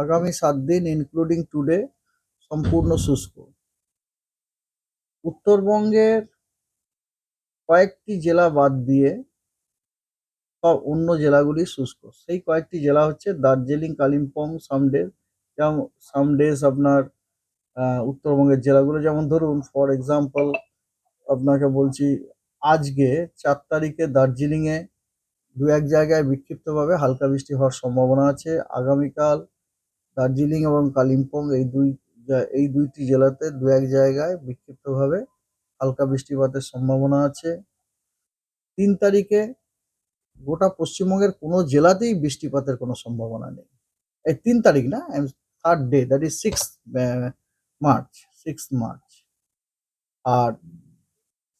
আগামী সাত দিন ইনক্লুডিং টুডে সম্পূর্ণ শুষ্ক। উত্তরবঙ্গের কয়েকটি জেলা বাদ দিয়ে সব অন্য জেলাগুলি শুষ্ক। সেই কয়েকটি জেলা হচ্ছে দার্জিলিং, কালিম্পং সামডে যেমন সামডেজ আপনার উত্তরবঙ্গের জেলাগুলো যেমন ধরুন ফর এক্সাম্পল আপনাকে বলছি আজকে চার তারিখে দার্জিলিংয়ে দু এক জায়গায় বিক্ষিপ্তভাবে হালকা বৃষ্টি হওয়ার সম্ভাবনা আছে। আগামীকাল দার্জিলিং এবং কালিম্পং এই দুই এই দুইটি জেলাতে দু এক জায়গায় বিক্ষিপ্তভাবে হালকা বৃষ্টিপাতের সম্ভাবনা আছে। তিন তারিখে গোটা পশ্চিমবঙ্গের কোনো জেলাতেই বৃষ্টিপাতের কোনো সম্ভাবনা নেই। এই তিন তারিখ না third day that is six March six March R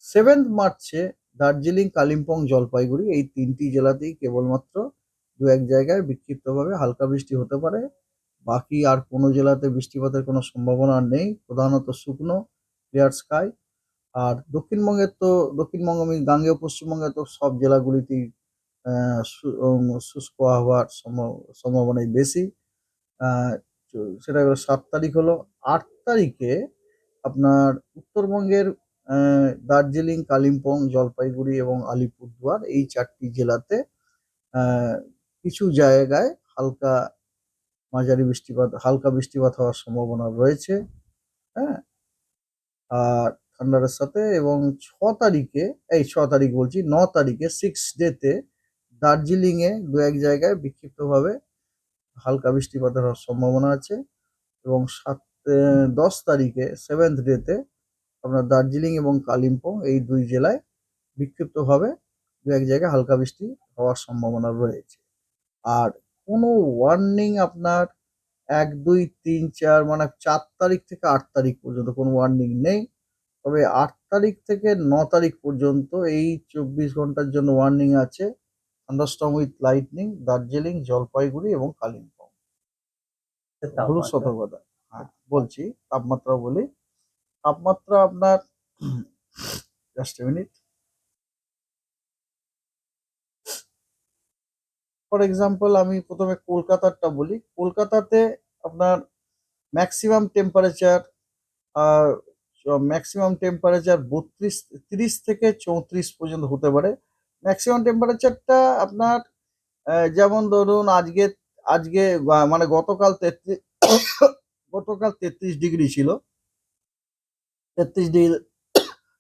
seventh মার্চে দার্জিলিং, কালিম্পং, জলপাইগুড়ি এই তিনটি জেলাতেই কেবলমাত্র দু এক জায়গায় বিক্ষিপ্তভাবে হালকা বৃষ্টি হতে পারে। বাকি আর কোনো জেলাতে বৃষ্টিপাতের কোনো সম্ভাবনা নেই। প্রধানত শুকনো ক্লিয়ার স্কাই আর দক্ষিণবঙ্গের তো, দক্ষিণবঙ্গ গাঙ্গেয়, পশ্চিমবঙ্গে তো সব জেলাগুলিতেই শুষ্ক সম্ভব- সম্ভাবনাই বেশি। সেটা হলো সাত তারিখ হলো। আট তারিখে আপনার উত্তরবঙ্গের দার্জিলিং, কালিম্পং, জলপাইগুড়ি এবং আলিপুরদুয়ার এই চারটি জেলাতে কিছু জায়গায় হালকা মাঝারি বৃষ্টিপাত, হালকা বৃষ্টিপাত হওয়ার সম্ভাবনা রয়েছে হ্যাঁ? আর ঠান্ডার সাথে এবং ছ তারিখে, এই ছ তারিখ বলছি, ন তারিখে সিক্স ডেতে দার্জিলিংয়ে দু এক জায়গায় বিক্ষিপ্তভাবে হালকা বৃষ্টিপাতের হওয়ার সম্ভাবনা আছে এবং সাত দশ তারিখে সেভেন্থ ডেতে আপনার দার্জিলিং এবং কালিম্পং এই দুই জেলায় বিক্ষিপ্তভাবে দু এক জায়গায় হালকা বৃষ্টি হওয়ার সম্ভাবনা রয়েছে। আর কোনো ওয়ার্নিং আপনার এক দুই তিন চার মানে চার তারিখ থেকে আট তারিখ পর্যন্ত কোনো ওয়ার্নিং নেই। তবে আট তারিখ থেকে ন তারিখ পর্যন্ত এই চব্বিশ ঘণ্টার জন্য ওয়ার্নিং আছে। Thunderstorm with lightning Darjeeling Jalpaiguri এবং কালিম্পং হলুদ সতর্কতা বলছি তাপমাত্রা বলি। তাপমাত্রা আপনার জাস্ট মিনিট ফর এক্সাম্পল আমি প্রথমে কলকাতারটা বলি। কলকাতাতে আপনার ম্যাক্সিমাম টেম্পারেচার ম্যাক্সিমাম টেম্পারেচার বত্রিশ, তিরিশ থেকে চৌত্রিশ পর্যন্ত হতে পারে। ম্যাক্সিমাম টেম্পারেচারটা আপনার যেমন ধরুন আজকে আজকে মানে গতকাল তেত্রিশ গতকাল তেত্রিশ ডিগ্রি ছিল। তেত্রিশ ডিগ্রি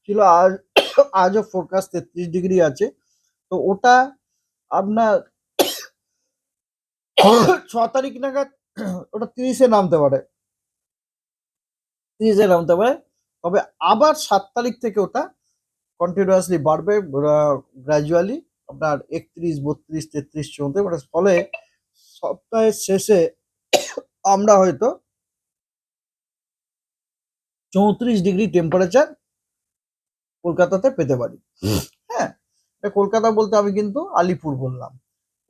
ছিল, আজ, আজও ফোরকাস্ট তেত্রিশ ডিগ্রি আছে। তো ওটা আপনার ছ তারিখ নাগাদ ওটা তিরিশে নামতে পারে। তিরিশে নামতে পারে। তবে আবার সাত তারিখ থেকে ওটা কন্টিনিউয়াসলি বাড়বে গ্র্যাজুয়ালি আপনার একত্রিশ বত্রিশ তেত্রিশ চৌত্রিশ মানে ফলে সপ্তাহের শেষে আমরা হয়তো চৌত্রিশ ডিগ্রি টেম্পারেচার কলকাতাতে পেতে পারি। হ্যাঁ কলকাতা বলতে আমি কিন্তু আলিপুর বললাম।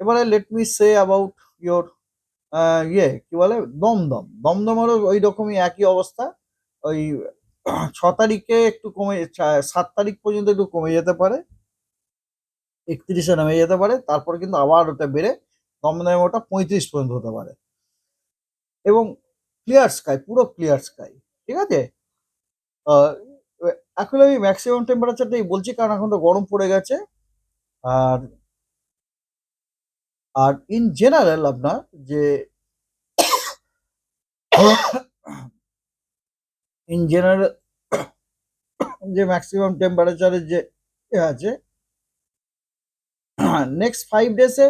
এবারে let me say about your ইয়ে কি বলে? দমদম। দমদমেরও ওই রকমই একই অবস্থা। ওই ছ তারিখে একটু কমে সাত তারিখ পর্যন্ত একটু কমে যেতে পারে। একত্রিশে নেমে যেতে পারে। তারপর কিন্তু আবার ওটা বেড়ে দমদমে ওটা পঁয়ত্রিশ পর্যন্ত হতে পারে। এবং ক্লিয়ার স্কাই পুরো ক্লিয়ার স্কাই ঠিক আছে? এখন আমি ম্যাক্সিমাম টেম্পারেচারটাই বলছি, কারণ এখন তো গরম পড়ে গেছে। আর আর ইন জেনারেল আপনার যে ইন জেনারেল যে ম্যাক্সিমাম টেম্পারেচারের যে আছে নেক্সট ফাইভ ডেসে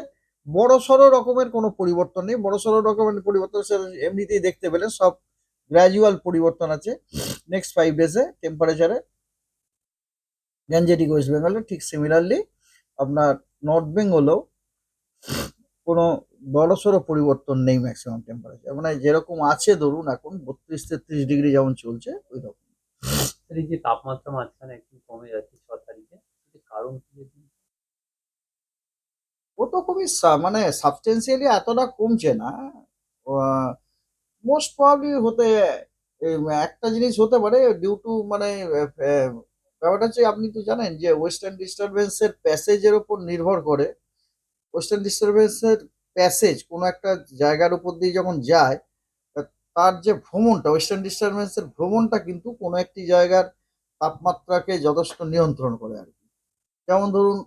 বড় সড়ো রকমের কোনো পরিবর্তন নেই। বড় সড়ো রকমের পরিবর্তন এমনিতেই দেখতে পেলেন, সব গ্র্যাজুয়াল পরিবর্তন আছে। নেক্সট ফাইভ ডেসে টেম্পারেচারে গ্যাঞ্জেটিক ওয়েস্ট বেঙ্গলে ঠিক সিমিলারলি আপনার নর্থ বেঙ্গলেও কোনো বড়সড় পরিবর্তন নেই ম্যাক্সিমাম টেম্পারেচার মানে যেরকম আছে ধরুন এখন বত্রিশ তেত্রিশ ডিগ্রি যেমন চলছে ওই রকম এই যে তাপমাত্রা মাঝখানে একটু কমে যাচ্ছে ছ তারিখে কারণ কি ও তো খুবই মানে সাবস্টেন্সিয়ালি এতটা কমছে না। মোস্ট প্রবলি হতে একটা জিনিস হতে পারে ডিউ টু মানে ব্যাপারটা হচ্ছে আপনি তো জানেন যে ওয়েস্টার্ন ডিস্টারবেন্সের প্যাসেজের উপর নির্ভর করে। ওয়েস্টার্ন ডিস্টারবেন্সের প্যাসেজ কোনো একটা জায়গার উপর দিয়ে যখন যায় তার যে ভ্রমণটা ওয়েস্টার্ন ডিস্টারবেন্সের ভ্রমণটা কিন্তু কোনো একটি জায়গার তাপমাত্রাকে যথেষ্ট নিয়ন্ত্রণ করে আর কি। যেমন ধরুন,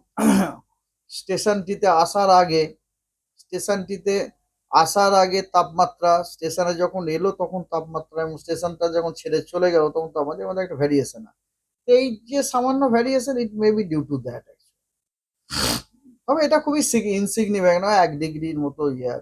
স্টেশনটিতে আসার আগে, স্টেশনটিতে আসার আগে তাপমাত্রা, স্টেশনে যখন এলো তখন তাপমাত্রা এবং স্টেশনটা যখন ছেড়ে চলে গেল তখন তো আমাদের মধ্যে একটা ভ্যারিয়েশন আছে। এই যে সামান্য variation it may be due to that তবে এটা খুবই ইনসিগনিফিক্যান্ট এক ডিগ্রির মতো ইয়ে আর।